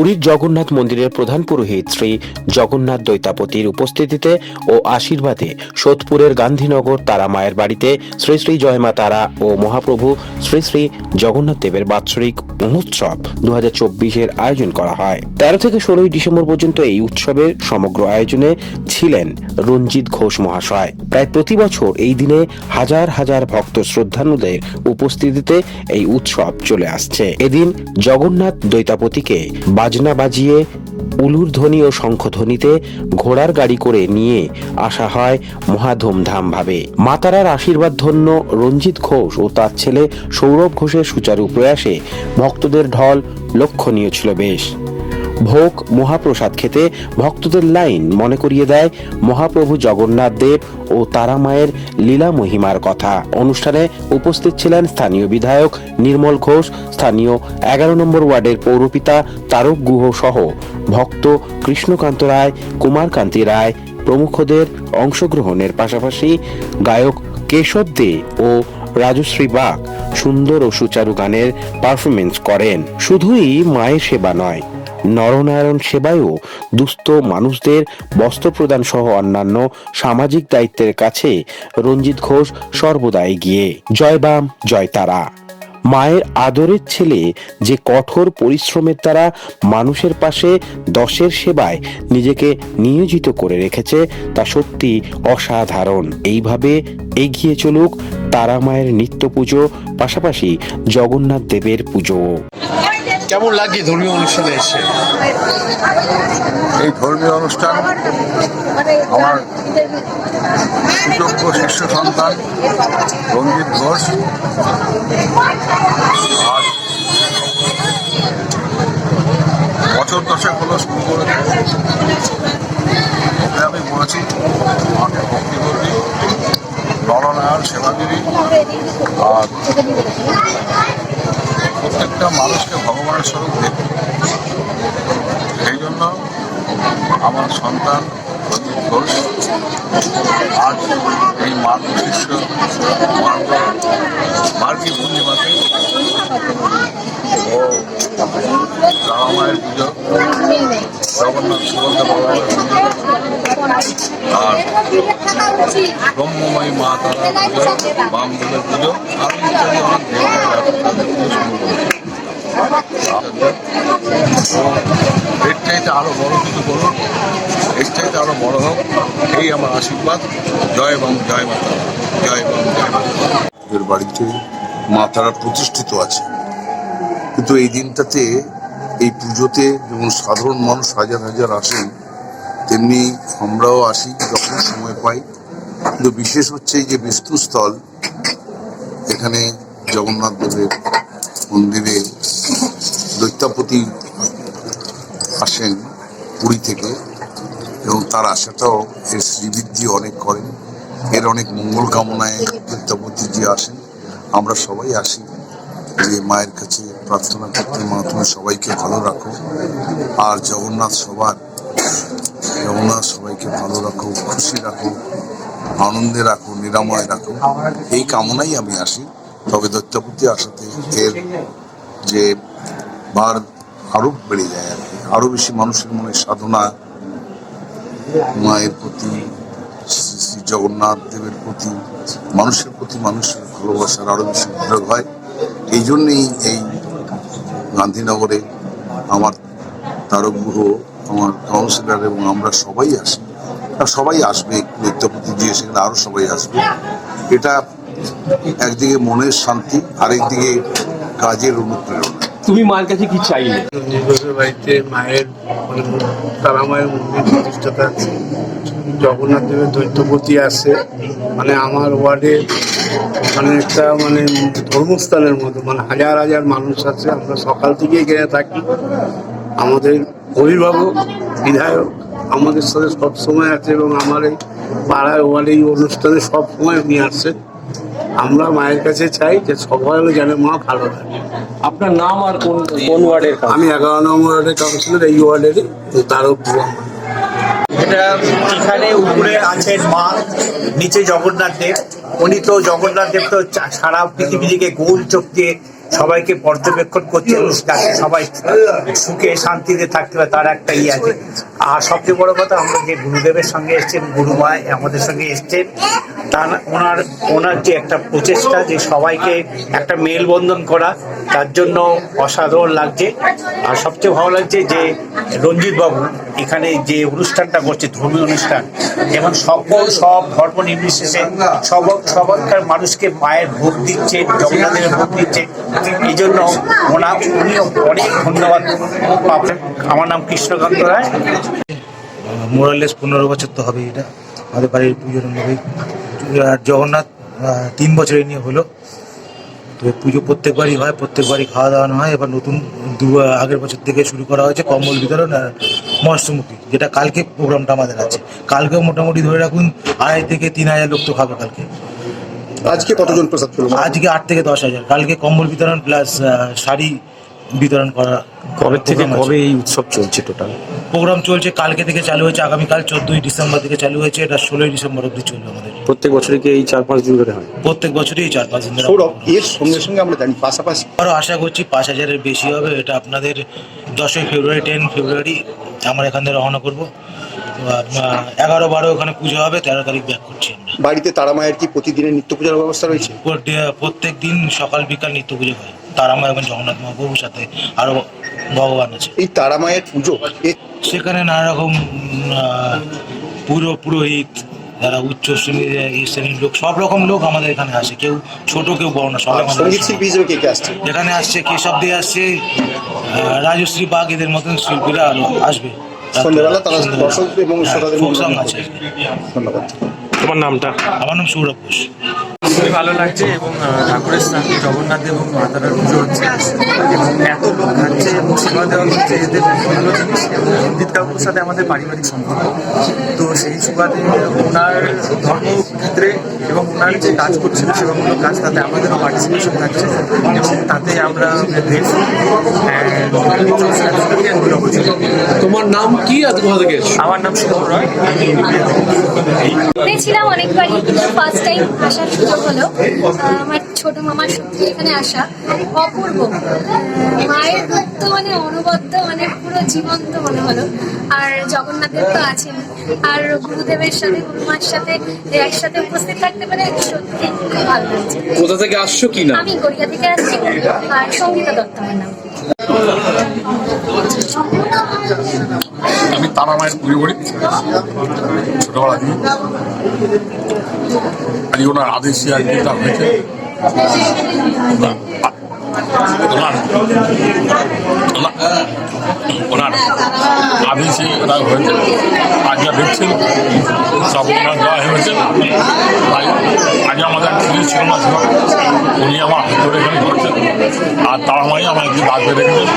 পুরীর জগন্নাথ মন্দিরের প্রধান পুরোহিত শ্রী জগন্নাথ দৈতাপতির উপস্থিতিতে ও আশীর্বাদে সোদপুরের গান্ধীনগর তারা মায়ের বাড়িতে শ্রী শ্রী জয়মা তারা ও মহাপ্রভু শ্রী শ্রী জগন্নাথ দেবের বাৎসরিক মহোৎসব দু হাজার আয়োজন করা হয়। তেরো থেকে ষোলোই ডিসেম্বর পর্যন্ত এই উৎসবের সমগ্র আয়োজনে ছিলেন রঞ্জিত ঘোষ মহাশয়। প্রায় প্রতি বছর এই দিনে হাজার হাজার ভক্ত শ্রদ্ধানুদের উপস্থিতিতে এই উৎসব চলে আসছে। এদিন জগন্নাথ দৈতাপতিকে বাজনা বাজিয়ে উলুর ধ্বনি ও শঙ্খধ্বনিতে ঘোড়ার গাড়ি করে নিয়ে আসা হয় মহাধুমধামভাবে। ভাবে মাতারার আশীর্বাদ ধন্য রঞ্জিত ঘোষ ও তার ছেলে সৌরভ ঘোষের সুচারু প্রয়াসে ভক্তদের ঢল লক্ষণীয় ছিল বেশ। ভোগ মহাপ্রসাদ খেতে ভক্তদের লাইন মনে করিয়ে দেয় মহাপ্রভু জগন্নাথ দেব ও তারা মায়ের লীলা মহিমার কথা। অনুষ্ঠানে উপস্থিত ছিলেন স্থানীয় বিধায়ক নির্মল ঘোষ, স্থানীয় এগারো নম্বর ওয়ার্ডের পৌরপিতা তারক গুহ সহ ভক্ত কৃষ্ণকান্ত রায়, কুমারকান্তি রায় প্রমুখদের অংশগ্রহণের পাশাপাশি গায়ক কেশব দে ও রাজশ্রী বাগ সুন্দর ও সুচারু গানের পারফরমেন্স করেন। শুধুই মায়ের সেবা নয় নরনারায়ণ সেবায়ও দুস্থ মানুষদের বস্ত্র প্রদান সহ অন্যান্য সামাজিক দায়িত্বের কাছে রঞ্জিত ঘোষ সর্বদা এগিয়ে। জয় বাম, জয় তারা। মায়ের আদরের ছেলে যে কঠোর পরিশ্রমের দ্বারা মানুষের পাশে দশের সেবায় নিজেকে নিয়োজিত করে রেখেছে, তা সত্যি অসাধারণ। এইভাবে এগিয়ে চলুক তারা মায়ের নিত্য পুজো পাশাপাশি জগন্নাথ দেবের পুজো। কেমন লাগে ধর্মীয় অনুষ্ঠানে এসে? এই ধর্মীয় অনুষ্ঠান আমার সুযোগ্য শিষ্য সন্তান, রঞ্জিত ঘোষ আর বছর দশেক হলো শুরু করেছে আমি বলেছি, আমাকে ভক্তি করবি। নরনারায়ণ সেবাগিরি। আর প্রত্যেকটা মানুষকে ভগবানের স্বরূপ দেখবে সেই জন্য আমার সন্তান আজ এই মার্গ শিষ্য মার্গ পূর্ণিমাতে মায়ের পুজো, জগন্নাথ ভগবানের পুজো, আর ব্রহ্মময়ী মা তারা পুজো, বামদেবের পুজো, আর এর চাইতে আরও বড় কিছু করুন এর চাইতে আরও বড় হোক, এই আমার আশীর্বাদ। জয় এবং জয় মাতা জয় এবং জয় মাতা বাড়িতে মা তারা প্রতিষ্ঠিত আছে। কিন্তু এই দিনটাতে, এই পুজোতে যেমন সাধারণ মানুষ হাজার হাজার আসেন তেমনি আমরাও আসি যখন সময় পাই। কিন্তু বিশেষ হচ্ছে এই যে বিষ্ণুস্থল, এখানে জগন্নাথ দেবের মন্দিরে দৈত্যাপতি আসেন পুরী থেকে, এবং তার আশাটাও এর শ্রীবৃদ্ধি অনেক করেন। এর অনেক মঙ্গল কামনায় দৈত্যাপতি যে আসেন। আমরা সবাই আসি যে মায়ের কাছে প্রার্থনা করতে, মা তুমি সবাইকে ভালো রাখো। আর জগন্নাথ সবার জগন্নাথ সবাইকে ভালো রাখো, খুশি রাখো, আনন্দে রাখো, নিরাময় রাখো। এই কামনাই আমি আসি। তবে দৈত্যাপতি আসাতে এর যে বার আরও বেড়ে যায় আর কি। আরও বেশি মানুষের মনে সাধনা, মায়ের প্রতি, শ্রী জগন্নাথ দেবের প্রতি, মানুষের প্রতি মানুষের ভালোবাসার আরও বেশি বিভাগ হয়। এই জন্যেই এই গান্ধীনগরে আমার তারক গুহ আমার কাউন্সিলর এবং আমরা সবাই আসি। সবাই আসবে নিত্যপতি দিয়ে সেখানে আরও সবাই আসবে। এটা একদিকে মনের শান্তি আরেকদিকে কাজের অনুপ্রেরণা। তুমি মার কাছে কি চাইলে? নিজের বাড়িতে মায়ের মানে তারা মায়ের মন্দির প্রতিষ্ঠাতা জগন্নাথ দেবের দৈত্যপতি আছে। মানে আমার ওয়ার্ডে মানে একটা মানে ধর্মস্থানের মতো মানে হাজার হাজার মানুষ আছে। আমরা সকাল থেকে এখানে থাকি। আমাদের অভিভাবক বিধায়ক আমাদের সাথে সবসময় আছে এবং আমার এই পাড়ায় ওয়ার্ডে এই অনুষ্ঠানে সবসময় উনি আসছেন আমরা মায়ের কাছে চাই যে সবাই যেন মা ভালো থাকে। আপনার নাম আর কোন কোন ওয়ার্ডের আমি এগারো নম্বর ওয়ার্ডের কাউন্সিলর এই ওয়ার্ডের তারক এটা এখানে উপরে আছেন মা নিচে জগন্নাথ দেব। উনি তো জগন্নাথ দেব তো সারা পৃথিবী থেকে গোল চোখ দিয়ে সবাইকে পর্যবেক্ষণ করছে যাতে সবাই সুখে শান্তিতে থাকতে পারে তার একটা ইয়ে আছে। আর সবচেয়ে বড় কথা আমরা যে গুরুদেবের সঙ্গে এসছেন গুরুমা আমাদের সঙ্গে এসছেন তার ওনার ওনার যে একটা প্রচেষ্টা যে সবাইকে একটা মেলবন্ধন করা তার জন্য অসাধারণ লাগছে। আর সবচেয়ে ভালো লাগছে যে রঞ্জিত বাবু এখানে যে অনুষ্ঠানটা করছে, ধর্মীয় অনুষ্ঠান এবং সকল, সব ধর্ম নির্বিশেষে সব সবাইকার মানুষকে মায়ের ভোগ দিচ্ছে জগন্নাথের ভোগ দিচ্ছে এই জন্য ওনার উনি অনেক ধন্যবাদ আমার নাম কৃষ্ণকান্ত রায়। মোরালেস পনেরো বছর তো হবে এটা। আমাদের বাড়ির পুজোর মধ্যে আর জগন্নাথ তিন বছর নিয়ে হলো। তো পুজো প্রত্যেকবারই হয়, প্রত্যেকবারই খাওয়া দাওয়ানো হয়, এবার নতুন দু আগের বছর থেকে শুরু করা হয়েছে কম্বল বিতরণ আর মৎস্যমুখী যেটা কালকে প্রোগ্রামটা আমাদের আছে। কালকেও মোটামুটি ধরে রাখুন আড়াই থেকে তিন হাজার লোক তো খাবে কালকে। আজকে কতজন প্রসাদ আজকে আট থেকে দশ হাজার। কালকে কম্বল বিতরণ প্লাস শাড়ি বিতরণ করা কবে থেকে কবে এই উৎসব চলছে টোটাল প্রোগ্রাম চলছে কালকে থেকে চালু হয়েছে আগামীকাল চোদ্দই ডিসেম্বর থেকে চালু হয়েছে এটা ষোলোই ডিসেম্বর অবধি চলবে আমাদের। প্রত্যেক বছরই কি এই চার পাঁচ দিন ধরে হয়? প্রত্যেক বছরই এই চার পাঁচ দিন ধরে সৌরভ এর সঙ্গে সঙ্গে আমরা জানি পাশাপাশি আরও আশা করছি পাঁচ হাজারের বেশি হবে এটা আপনাদের দশই ফেব্রুয়ারি টেন ফেব্রুয়ারি আমরা এখান থেকে রওনা করব। এগারো বারো ওখানে পুজো হবে তেরো তারিখ ব্যাক করছি আমরা। বাড়িতে তারা মায়ের কি প্রতিদিনের নিত্য পূজার ব্যবস্থা রয়েছে? প্রত্যেক দিন সকাল বিকাল নিত্য পুজো হয়। তারামা এবং জগন্নাথ মহাপ্রভুর সাথে আরও ভগবান আছে। এই তারা মায়ের পুজো সেখানে নানা রকম আহ, পুরো পুরোহিত যারা উচ্চ শ্রেণির এই শ্রেণির লোক সব রকম লোক আমাদের এখানে আসে। কেউ ছোট কেউ বড় না কে আসছে? এখানে আসছে কেশব দিয়ে আসছে রাজশ্রী বাঘ এদের মতন শিল্পীরা আসবে। সন্ধ্যেবেলা তারা দর্শক এবং হ্যাঁ, শ্রোতাদের আছে। ধন্যবাদ। তোমার নামটা? আমার নাম সৌরভ ঘোষ। খুবই ভালো লাগছে এবং ঠাকুরের স্থানে জগন্নাথ এবং মাতারার পুজো হচ্ছে। এবং এত লোক খাচ্ছে এবং সেবা দেওয়া হচ্ছে এদের ভালো জিনিস এবং রঞ্জিত কাকুর সাথে আমাদের পারিবারিক সম্পর্ক। তো সেই সুবাদে ওনার ধর্মক্ষেত্রে এবং ওনার যে কাজ করছেন সেবামূলক কাজ তাতে আমাদেরও পার্টিসিপেশন থাকছে এবং তাতে আমরা তোমার নাম কি আর কোথা থেকে আমার নাম শুভম রয় আমি। ভেবেছিলাম অনেকবারই ফার্স্ট টাইম আসার সুযোগ হলো আমার ছোট মামার সূত্রে এখানে আসা অপূর্ব। মায়ের ভক্ত মানে অনবদ্য মানে পুরো জীবন্ত মনে হলো। আর জগন্নাথের তো আছেন। আর গুরুদেবের সাথে গুরুমার সাথে একসাথে উপস্থিত থাকতে পারে সত্যি খুব ভালো লাগছে। কোথা থেকে আসছো কি না আমি গড়িয়া থেকে আসছি আর সঙ্গীতা দত্ত আমার নাম। আমি তারা মায়ের পুজো করি ছোটবেলা থেকে আজ ওনার আদেশে আর যেটা হয়েছে। ওনার ওনার আদেশে ওটা হয়েছে আজ যা দেখছেন সব ওনার দেওয়া হয়েছে তাই আমাদের পুজো ছিল না উনি আমার হাত ধরে এখানে ধরছেন। আর তারা মাই আমার একদিন বাঁচবে রেখেছেন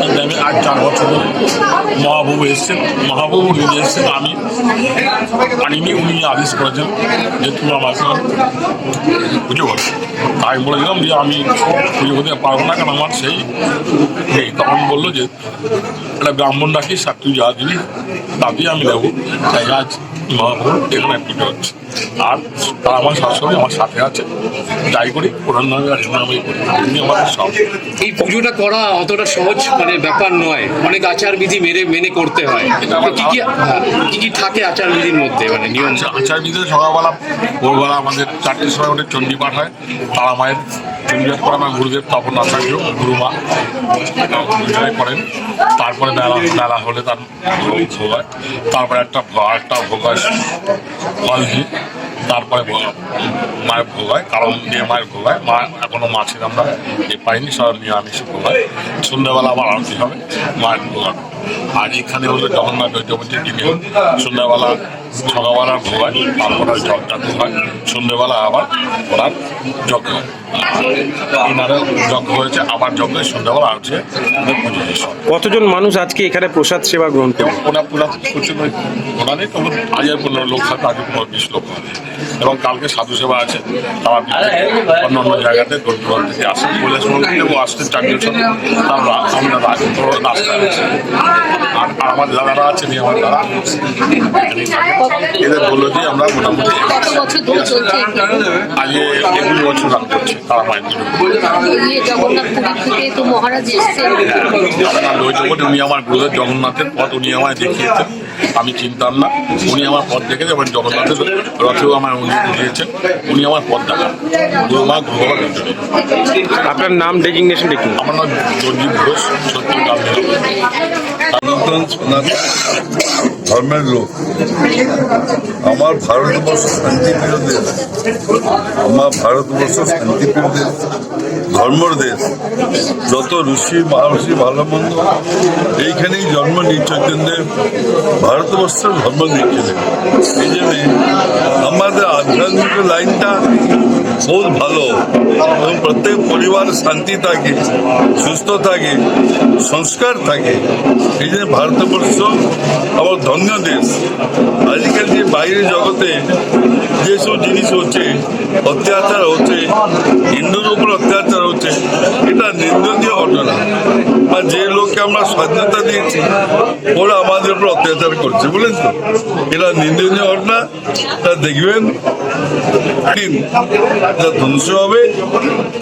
কিন্তু আমি আজ চার বছর ধরে মহাবাবু এসছেন। মহাবাবু নিজে এসছেন, আমি। আনিনি উনি আদেশ করেছেন যে তুমি আমাকে পুজো করো। তাই বলেছিলাম যে আমি পুজো করতে পারব না, কারণ আমার সেই নেই। তখন বলল যে, একটা ব্রাহ্মণ ডাকি সাত তুই যা দিবি দিয়ে আমি দেবো। তাই আজ মহাপ্রভু এখানে পুজো হচ্ছে। আর তারা আমার সবসময় আমার সাথে আছে। যাই করি ওনার নামে আর নামেই করি। উনি আমাদের সব। এই পুজোটা করা অতটা সহজ মানে ব্যাপার নয়। অনেক আচার বিধি মেনে মেনে করতে হয়। কি কি হ্যাঁ, কি কি থাকে আচার বিধির মধ্যে? মানে নিয়ম। আচ্ছা আচার বিধে সকালবেলা ভোরবেলা আমাদের চারটের সময় ওঠে চণ্ডী পাঠ হয় তারা মায়ের পাঠ করে আমার গুরুদেব তপন আচার্য গুরুমা দুজনে করেন। তারপরে মেলা মেলা হলে তার ভোগ হয়। তারপরে একটা একটা ভোগ হয় ফল তারপরে মায়ের ভোগ হয়, কারণ দিয়ে মায়ের ভোগ হয়। মা এখনও মাছের আমরা এ পাইনি, সব নিরামিষ ভোগ হয়। সন্ধ্যাবেলা আবার আরতি হবে, মায়ের ভোগ আর এখানে হলো জগন্নাথ দিনে সন্ধ্যাবেলা সকালবেলা ভোগ হয় তারপরে জলটা ভোগ হয় সন্ধ্যেবেলা আবার ওনার যজ্ঞ হয়। যজ্ঞ হয়েছে আবার যজ্ঞের সন্ধ্যাবেলা আছে। কতজন মানুষ আজকে এখানে প্রসাদ সেবা গ্রহণ করে ওনার প্রধান প্রচুর ওনা তখন হাজার পনেরো লোক থাকে আগে পনেরো বিশ লোক এবং কালকে সাধু সেবা আছে তারা অন্য অন্য জায়গাতে দূর দূরান্ত থেকে আসেন কৈলাস মন্দির এবং আসতে চাকরির সাথে তারা আমরা রাস্তায় আছে আর আমার দাদারা আছেন আমার দাদা। এদের বলল যে আমরা মোটামুটি কত বছর ধরে আজ একুশ বছর রাগ করছে তারা মায়ের জন্য দ্বৈতপতি উনি আমার গুরুদেব জগন্নাথের পথ উনি আমায় দেখিয়েছেন। আমি চিনতাম না উনি আমার পথ দেখেছেন এবং জগন্নাথের রথেও আমার উনি বুঝিয়েছেন। উনি আমার পথ দেখান। গুরু মা গুরু বাবা। আপনার নাম ডেজিগনেশন দেখুন আমার নাম দর্জি ঘোষ সত্যি ধর্মের লোক। আমার ভারতবর্ষ শান্তিপ্রিয় দেশ আমার ভারতবর্ষ শান্তিপ্রিয় দেশ ধর্মর দেশ। যত ঋষি, মহর্ষি ভালো মন্দ এইখানেই জন্ম নিয়ে চৈতন্যদেব ভারতবর্ষের ধর্ম দিয়েছিলেন এই জন্যে আমাদের আধ্যাত্মিক লাইনটা বহুত ভালো। এবং প্রত্যেক পরিবার শান্তি থাকে, সুস্থ থাকে, সংস্কার থাকে। এই জন্য ভারতবর্ষ আমার ধন্য দেশ আজকাল যে বাইরের জগতে যেসব জিনিস হচ্ছে, অত্যাচার হচ্ছে, হিন্দুর উপর অত্যাচার হচ্ছে, এটা নিন্দনীয় ঘটনা। বা যে লোককে আমরা স্বাধীনতা দিয়েছি, ওরা আমাদের উপর অত্যাচার করছে, বুঝলেন তো? এটা নিন্দনীয় ঘটনা, তা দেখবেন ধ্বংস হবে,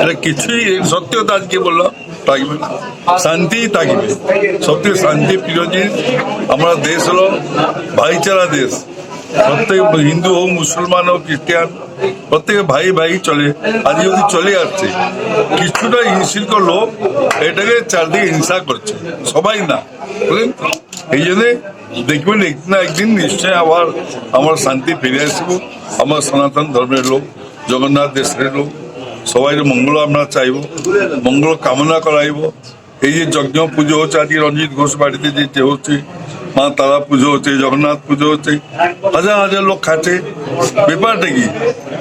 এটা কিছুই সত্যি কথা আজকে বললাম। থাকবে শান্তি থাকবে সত্যি শান্তি প্রিয় জিনিস আমরা দেশ হলো ভাইচারা দেশ। প্রত্যেক হিন্দু হোক, মুসলমান হোক, খ্রিস্টান, প্রত্যেকে ভাই ভাই চলে। আজ যদি চলে আসছে, কিছুটা হিংসিত লোক এটাকে চারদিকে হিংসা করছে। সবাই না, বুঝলেন? এই জন্যে দেখবেন এক না একদিন নিশ্চয় আবার আমার শান্তি ফিরে আসব। আমার সনাতন ধর্মের লোক, জগন্নাথ দেশের লোক সবাই মঙ্গল আমরা চাইব, মঙ্গল কামনা করাইব। এই যে যজ্ঞ পুজো হচ্ছে, আজকে রঞ্জিত ঘোষ বাড়িতে যে হচ্ছে, মা তারা পুজো হচ্ছে, জগন্নাথ পুজো হচ্ছে, হাজার হাজার লোক খাচ্ছে। ব্যাপারটা কি?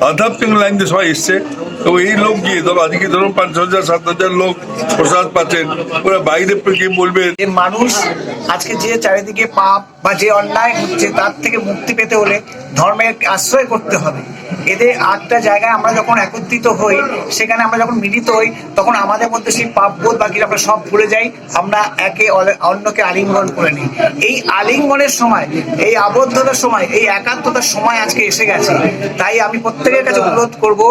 আধ্যাত্মিক লাইন দিয়ে সবাই এসছে। তো এই লোক গিয়ে, ধরো আজকে ধরুন পাঁচ হাজার, সাত হাজার লোক প্রসাদ পাচ্ছেন, ওরা বাইরে গিয়ে বলবে মানুষ আজকে যে চারিদিকে পাপ বা যে অন্যায় হচ্ছে তার থেকে মুক্তি পেতে হলে ধর্মের আশ্রয় করতে হবে। এদের আটটা জায়গায় আমরা যখন একত্রিত হই, সেখানে আমরা যখন মিলিত হই, তখন আমাদের মধ্যে সেই পাপবোধ বাকি আমরা সব ভুলে যাই, আমরা একে অন্যকে আলিঙ্গন করে নিই। এই আলিঙ্গনের সময়, এই আবদ্ধতার সময়, এই একাত্মতার সময় আজকে এসে গেছে। তাই আমি প্রত্যেকের কাছে অনুরোধ করব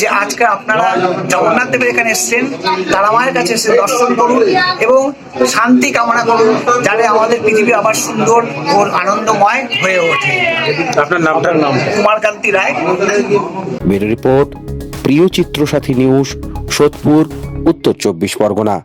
যে আজকে আপনারা জগন্নাথ দেবের এখানে এসছেন, তারা মায়ের কাছে এসে দর্শন করুন এবং শান্তি কামনা করুন, যাতে আমাদের পৃথিবী আবার সুন্দর ও আনন্দময় হয়ে ওঠে। আপনার নামটার নাম? কুমারকান্তি রায়। ব্যুরো রিপোর্ট প্রিয় চিত্র সাথী নিউজ সোদপুর উত্তর চব্বিশ পরগনা।